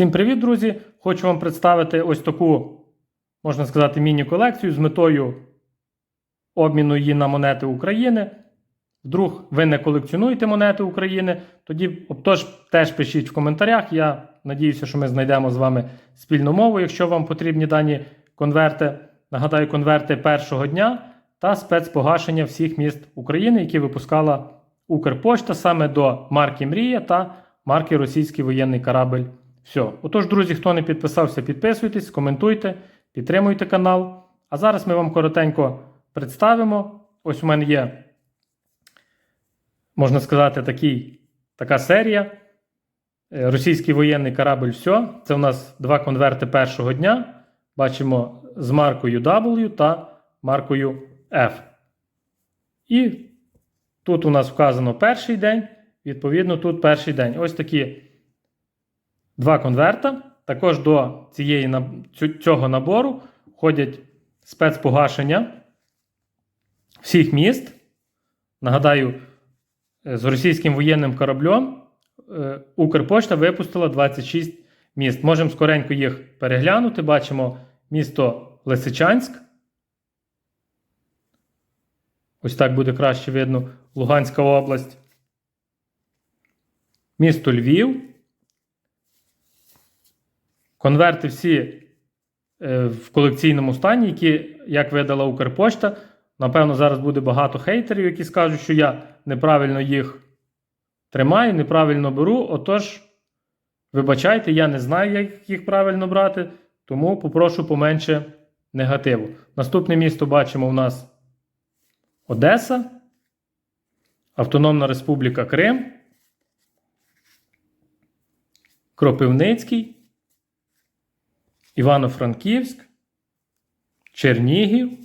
Всім привіт, друзі! Хочу вам представити ось таку, можна сказати, міні-колекцію з метою обміну її на монети України. Вдруг ви не колекціонуєте монети України, тоді отож, теж пишіть в коментарях. Я надіюся, що ми знайдемо з вами спільну мову, якщо вам потрібні дані конверти. Нагадаю, конверти першого дня та спецпогашення всіх міст України, які випускала Укрпошта саме до марки Мрія та марки Російський воєнний корабль. Все. Отож, друзі, хто не підписався, підписуйтесь, коментуйте, підтримуйте канал. А зараз ми вам коротенько представимо. Ось у мене є, можна сказати, такий, така серія. Е, Російський воєнний корабль все. Це у нас два конверти першого дня. Бачимо з маркою W та маркою F. І тут у нас вказано перший день. Відповідно, тут перший день. Ось такі два конверта. Також до цієї, цього набору входять спецпогашення всіх міст. Нагадаю, е, з російським воєнним кораблем е, Укрпошта випустила 26 міст. Можемо скоренько їх переглянути. Бачимо місто Лисичанськ. Ось так буде краще видно. Луганська область. Місто Львів. Конверти всі е, в колекційному стані, які, як видала Укрпошта. Напевно, зараз буде багато хейтерів, які скажуть, що я неправильно їх тримаю, неправильно беру. Отож, вибачайте, я не знаю, як їх правильно брати, тому попрошу поменше негативу. Наступне місто бачимо у нас Одеса, Автономна Республіка Крим, Кропивницький. Івано-Франківськ, Чернігів,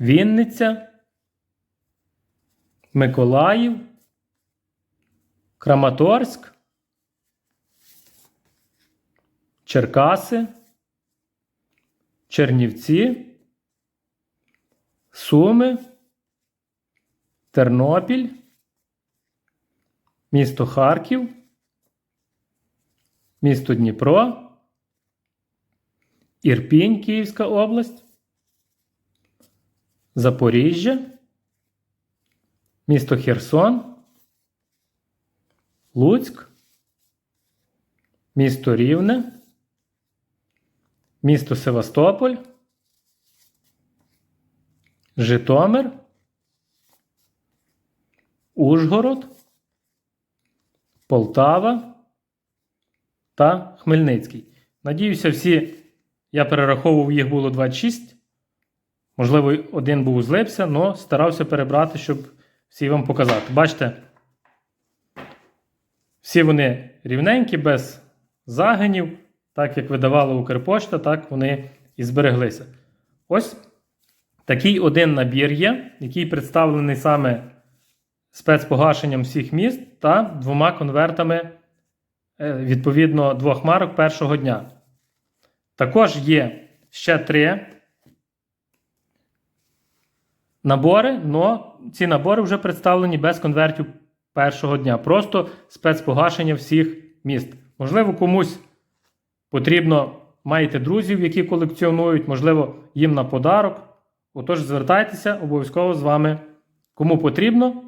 Вінниця, Миколаїв, Краматорськ, Черкаси, Чернівці, Суми, Тернопіль, місто Харків, місто Дніпро. Ірпінь, Київська область, Запоріжжя, місто Херсон, Луцьк, місто Рівне, місто Севастополь, Житомир, Ужгород, Полтава та Хмельницький. Надіюся, всі. Я перераховував, їх було 26. Можливо, один був злився, але старався перебрати, щоб всі вам показати. Бачите, всі вони рівненькі, без загинів. Так як видавала Укрпошта, так вони і збереглися. Ось такий один набір є, який представлений саме спецпогашенням всіх міст та двома конвертами, е, відповідно, двох марок першого дня. Також є ще три набори, але ці набори вже представлені без конвертів першого дня. Просто спецпогашення всіх міст. Можливо, комусь потрібно, маєте друзів, які колекціонують, можливо, їм на подарок. Отож, звертайтеся, обов'язково з вами. Кому потрібно,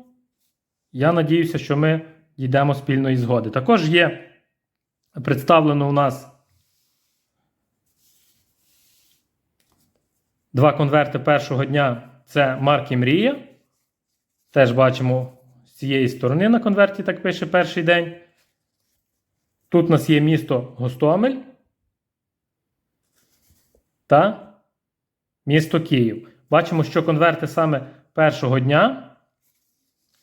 я надіюся, що ми дійдемо спільної згоди. Також є представлено у нас. Два конверти першого дня це марки Мрія. Теж бачимо з цієї сторони на конверті, так пише перший день. Тут у нас є місто Гостомель та місто Київ. Бачимо, що конверти саме першого дня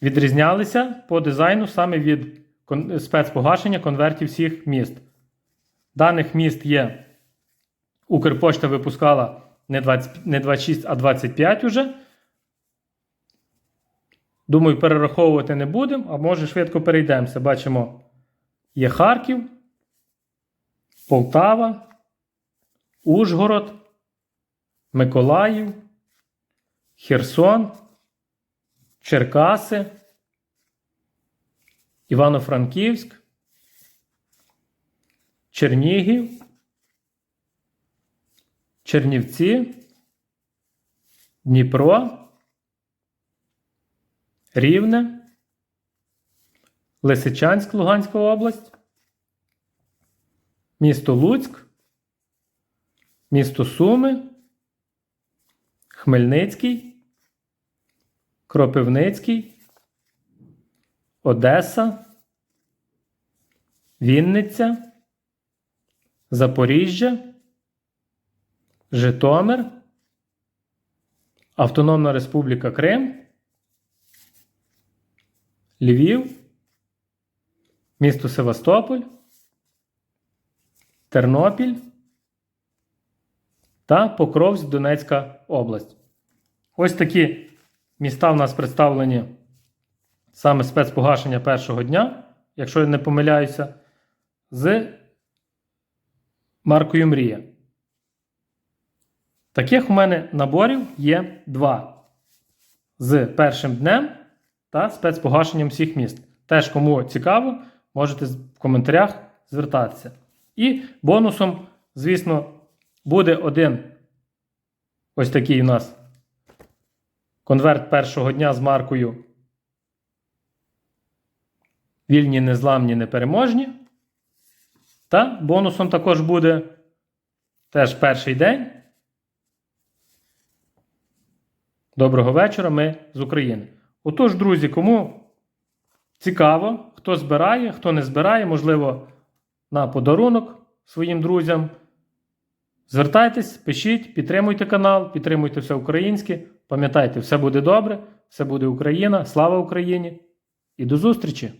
відрізнялися по дизайну саме від спецпогашення конвертів всіх міст. Даних міст є. Укрпошта випускала не 20, не 26, а 25 уже. Думаю, перераховувати не будемо, а може швидко перейдемося. Бачимо, є Харків, Полтава, Ужгород, Миколаїв, Херсон, Черкаси, Івано-Франківськ, Чернігів, Чернівці, Дніпро, Рівне, Лисичанськ, Луганська область, місто Луцьк, місто Суми, Хмельницький, Кропивницький, Одеса, Вінниця, Запоріжжя, Житомир, Автономна Республіка Крим, Львів, місто Севастополь, Тернопіль та Покровськ Донецька область. Ось такі міста в нас представлені саме спецпогашення першого дня, якщо я не помиляюся, з маркою Мрія. Таких у мене наборів є два. З першим днем та спецпогашенням всіх міст. Теж, кому цікаво, можете в коментарях звертатися. І бонусом, звісно, буде один ось такий у нас конверт першого дня з маркою Вільні, незламні, непереможні. Та бонусом також буде теж перший день. Доброго вечора, ми з України. Отож, друзі, кому цікаво, хто збирає, хто не збирає, можливо, на подарунок своїм друзям. Звертайтесь, пишіть, підтримуйте канал, підтримуйте все українське. Пам'ятайте, все буде добре, все буде Україна. Слава Україні! І до зустрічі!